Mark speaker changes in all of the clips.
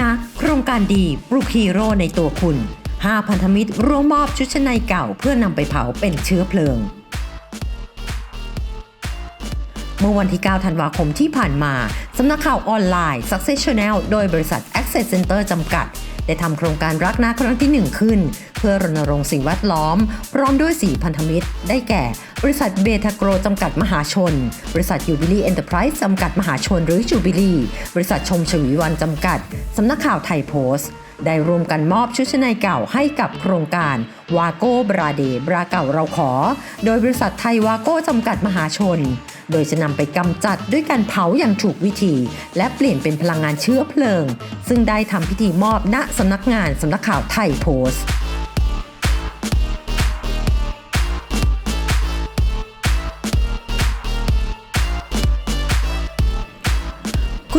Speaker 1: นะ โครงการดีปลุกฮีโร่ในตัวคุณ 5 พันธมิตรร่วมมอบชุดชั้นในเก่าเพื่อนำไปเผาเป็นเชื้อเพลิง เมื่อวันที่ 9 ธันวาคมที่ผ่านมา สำนักข่าวออนไลน์ Success Channel โดยบริษัท Access Center จำกัด ได้ทำโครงการรักนาครั้งที่ 1 ขึ้น เพื่อรณรงค์สิ่งแวดล้อม พร้อมด้วย 4 พันธมิตร ได้แก่ บริษัทเบทาโกรจำกัดมหาชน บริษัทยูบิลี่เอ็นเตอร์ไพรส์จำกัดมหาชนหรือจูบิลี่ บริษัทชมชวีวันจำกัดสำนักข่าวไทยโพสต์ ได้รวมกันมอบชุดชั้นในเก่าให้กับโครงการวาโก้บราเดบราเก่าเราขอ โดยบริษัทไทยวาโก้จำกัดมหาชน โดยจะนำไปกำจัดด้วยการเผาอย่างถูกวิธี และเปลี่ยนเป็นพลังงานเชื้อเพลิง ซึ่งได้ทำพิธีมอบณสำนักงานสำนักข่าวไทยโพสต์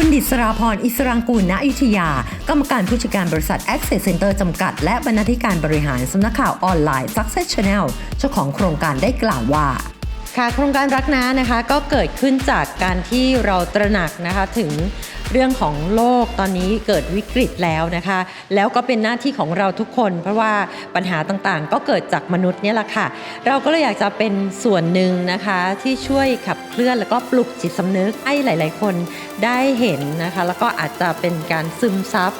Speaker 1: คุณดิศราพรอิสรังกูลณอยุธยา กรรมการผู้จัดการบริษัท Access Center จำกัด และบรรณาธิการบริหารสำนักข่าวออนไลน์ Success Channel เจ้าของโครงการได้กล่าวว่า ค่ะโครงการรักน้านะคะก็เกิดขึ้นจากการที่เราตระหนักนะคะถึงเรื่องของโลกตอนนี้เกิดวิกฤตแล้วนะคะ แล้วก็เป็นหน้าที่ของเราทุกคน เพราะว่าปัญหาต่างๆ ก็เกิดจากมนุษย์เนี่ยแหละค่ะ เราก็เลยอยากจะเป็นส่วนหนึ่งนะคะ ที่ช่วยขับเคลื่อนแล้วก็ปลุกจิตสำนึกให้หลาย ๆ คนได้เห็นนะคะ แล้วก็อาจจะเป็นการซึมซับ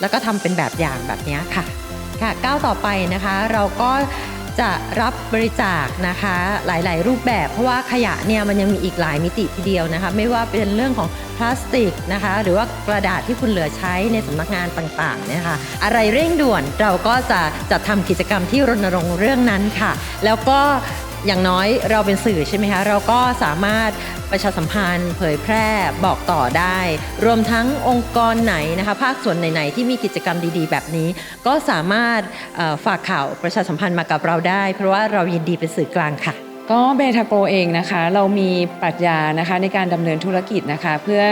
Speaker 1: แล้วก็ทำเป็นแบบอย่างแบบนี้ค่ะค่ะก้าวต่อไปนะคะเราก็ จะรับบริจาคนะคะหลายๆ รูปแบบ เพราะว่าขยะเนี่ยมันยังมีอีกหลายมิติทีเดียวนะคะไม่ว่าเป็นเรื่องของพลาสติกนะคะหรือว่ากระดาษที่คุณเหลือใช้ในสำนักงานต่างๆเนะคะอะไรเร่งด่วนเราก็จะจะทำกิจกรรมที่รณรงค์เรื่องนั้นค่ะ แล้วก็อย่างน้อยเราเป็นสื่อใช่ไหมคะ เราก็สามารถประชาสัมพันธ์ เผยแพร่บอกต่อได้ รวมทั้งองค์กรไหนนะคะ ภาคส่วนไหน ๆ ที่มีกิจกรรมดีๆ แบบนี้ ก็สามารถฝากข่าวประชาสัมพันธ์มากับเราได้ เพราะว่าเรายินดีเป็นสื่อกลางค่ะ
Speaker 2: ก็เบทาโกเองนะคะ เรามีปรัชญานะคะในการดำเนินธุรกิจนะคะ เพื่อ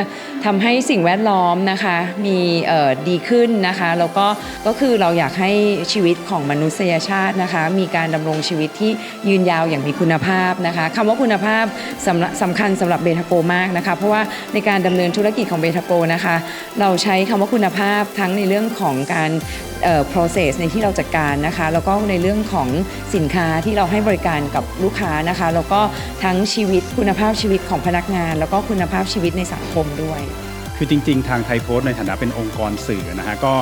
Speaker 2: ทำให้สิ่งแวดล้อมนะคะมีดีขึ้นนะคะแล้วก็ก็คือเราอยากให้ชีวิตของมนุษยชาตินะคะ มีการดำรงชีวิตที่ยืนยาวอย่างมีคุณภาพนะคะคำว่าคุณภาพสำสำคัญสำหรับเบทาโกมากนะคะ เพราะว่าในการดำเนินธุรกิจของเบทาโกนะคะ เราใช้คำว่าคุณภาพทั้งในเรื่องของการ process ในที่เราจัดการนะคะ แล้วก็ในเรื่องของสินค้าที่เราให้บริการกับลูกค้านะคะ แล้วก็ทั้งชีวิตคุณภาพชีวิตของพนักงาน แล้วก็คุณภาพชีวิตในสังคมด้วย
Speaker 3: คือจริง ๆ ทางไทยโพสต์ในฐานะเป็นองค์กรสื่อนะฮะก็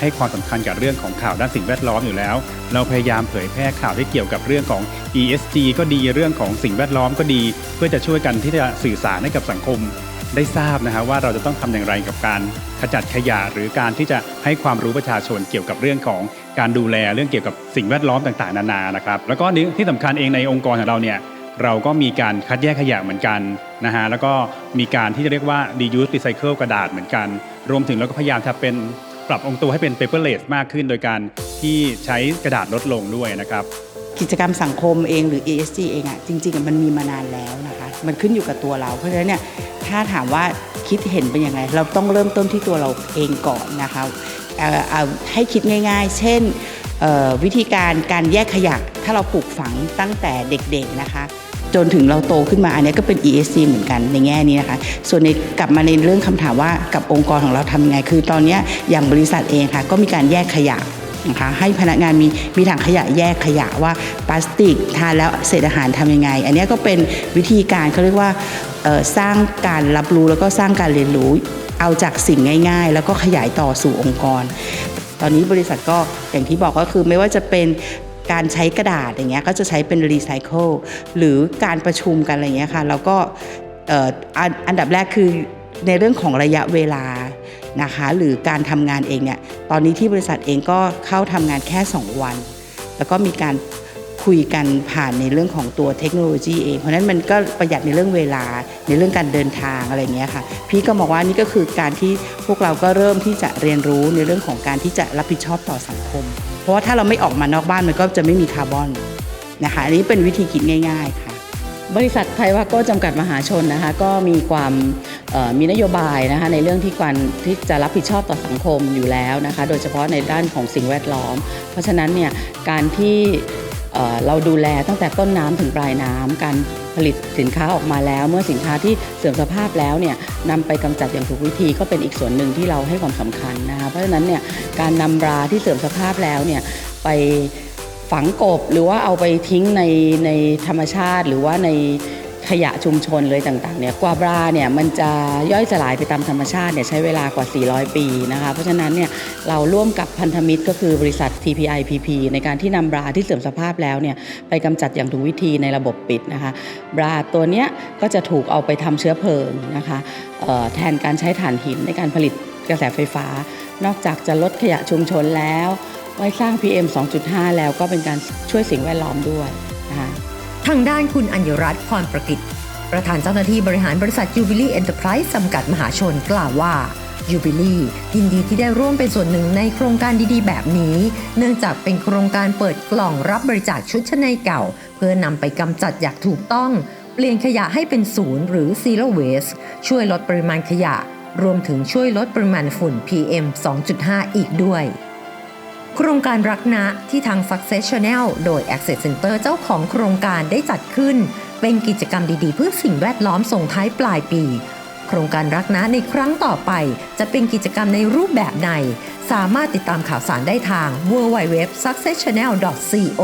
Speaker 3: ให้ความสำคัญกับเรื่องของข่าวด้านสิ่งแวดล้อมอยู่แล้ว เราพยายามเผยแพร่ข่าวที่เกี่ยวกับเรื่องของ ESG ก็ดีเรื่องของสิ่งแวดล้อมก็ดี เพื่อจะช่วยกันที่จะสื่อสารให้กับสังคม ได้ทราบนะฮะว่าเราจะต้องทำอย่างไรกับการขจัดขยะ หรือการที่จะให้ความรู้ประชาชนเกี่ยวกับเรื่องของการดูแลเรื่องเกี่ยวกับสิ่งแวดล้อมต่างๆ นานานะครับ แล้วก็นี่ที่สำคัญเองในองค์กรของเราเนี่ยเราก็มีการคัดแยกขยะเหมือนกันนะฮะแล้วก็มีการที่จะเรียกว่า reuse recycle กระดาษเหมือนกัน รวมถึงเราก็พยายามทำเป็นปรับองค์ตัวให้เป็น paperless มากขึ้น โดยการที่ใช้กระดาษลดลงด้วยนะครับ
Speaker 4: กิจกรรมสังคมเองหรือ ESG เองอะจริงๆมันมีมานานแล้วนะคะ มันขึ้นอยู่กับตัวเรา เพราะฉะนั้นเนี่ย ถ้าถามว่าคิดเห็นเป็นยังไง เราต้องเริ่มต้นที่ตัวเราเองก่อนนะคะให้คิดง่าย ๆ เช่นวิธีการการแยกขยะถ้าเราปลูกฝังตั้งแต่เด็กๆนะคะ จนถึงเราโตขึ้นมาอันนี้ก็เป็น ESG เหมือนกันในแง่นี้นะคะ ส่วนในกลับมาในเรื่องคำถามว่ากับองค์กรของเราทำยังไง คือตอนนี้อย่างบริษัทเองค่ะก็มีการแยกขยะนะคะให้พนักงานมีมีถังขยะแยกขยะว่าพลาสติกทานแล้วเศษอาหารทำยังไง อันนี้ก็เป็นวิธีการเขาเรียกว่า สร้างการรับรู้แล้วก็สร้างการเรียนรู้เอาจากสิ่งง่าย ๆ แล้วก็ขยายต่อสู่องค์กร ตอนนี้บริษัทก็อย่างที่บอกก็คือไม่ว่าจะเป็นการใช้กระดาษอย่างเงี้ยก็จะใช้เป็นรีไซเคิลหรือการประชุมกันอะไรเงี้ยค่ะแล้วก็อันอันดับแรกคือในเรื่องของระยะเวลานะคะหรือการทำงานเองเนี่ยตอนนี้ที่บริษัทเองก็เข้าทำงานแค่ 2 วัน แล้วก็มีการ คุยกันผ่านในเรื่องของตัวเทคโนโลยีเองเพราะนั้นมันก็ประหยัดในเรื่องเวลาในเรื่องการเดินทางอะไรเงี้ยค่ะ พี่ก็มองว่านี่ก็คือการที่พวกเราก็เริ่มที่จะเรียนรู้ในเรื่องของการที่จะรับผิดชอบต่อสังคม เพราะว่าถ้าเราไม่ออกมานอกบ้านมันก็จะไม่มีคาร์บอนนะคะอันนี้เป็นวิธีคิดง่าย ๆค่ะ
Speaker 5: บริษัทไทยวาโก้จำกัดมหาชนนะคะก็มีความมีนโยบายนะคะในเรื่องที่การที่จะรับผิดชอบต่อสังคมอยู่แล้วนะคะโดยเฉพาะในด้านของสิ่งแวดล้อม เพราะฉะนั้นเนี่ยการที่ เราดูแลตั้งแต่ต้นน้ำถึงปลายน้ำการผลิตสินค้าออกมาแล้ว เมื่อสินค้าที่เสื่อมสภาพแล้วเนี่ยนำไปกำจัดอย่างถูกวิธีก็เป็นอีกส่วนหนึ่งที่เราให้ความสำคัญนะคะเพราะฉะนั้นเนี่ยการนำราที่เสื่อมสภาพแล้วเนี่ยไปฝังกบหรือว่าเอาไปทิ้งในในธรรมชาติหรือว่าใน ขยะชุมชนเลยต่างๆเนี่ยกวาบราเนี่ยมันจะย่อยสลายไปตามธรรมชาติเนี่ยใช้เวลากว่า 400 ปีนะคะเพราะฉะนั้นเนี่ยเราร่วมกับพันธมิตรก็คือบริษัท TPI PP ในการที่นำบราที่เสื่อมสภาพแล้วเนี่ยไปกำจัดอย่างถูกวิธีในระบบปิดนะคะบราตัวเนี้ยก็จะถูกเอาไปทำเชื้อเพลิงนะคะแทนการใช้ถ่านหินในการผลิตกระแสไฟฟ้า นอกจากจะลดขยะชุมชนแล้วไม่สร้าง PM 2.5 แล้วก็เป็นการช่วยสิ่งแวดล้อมด้วยนะคะ
Speaker 1: ทางด้านคุณอัญญรัตน์พรประกิตประธานเจ้าหน้าที่บริหารบริษัทยูบิลี่เอ็นเตอร์ไพรส์จำกัดมหาชนกล่าวว่ายูบิลี่ยินดีที่ได้ร่วมเป็นส่วนหนึ่งในโครงการดีๆ แบบนี้ เนื่องจากเป็นโครงการเปิดกล่องรับบริจาคชุดชั้นในเก่า เพื่อนำไปกำจัดอย่างถูกต้อง เปลี่ยนขยะให้เป็นศูนย์หรือ zero waste ช่วยลดปริมาณขยะ รวมถึงช่วยลดปริมาณฝุ่น PM 2.5 อีกด้วย โครงการรักนะที่ทาง Success Channel โดย Access Center เจ้าของโครงการได้จัดขึ้น เป็นกิจกรรมดีๆ เพื่อสิ่งแวดล้อมส่งท้ายปลายปี โครงการรักนะในครั้งต่อไป จะเป็นกิจกรรมในรูปแบบใดสามารถติดตามข่าวสารได้ทาง www.successchannel.co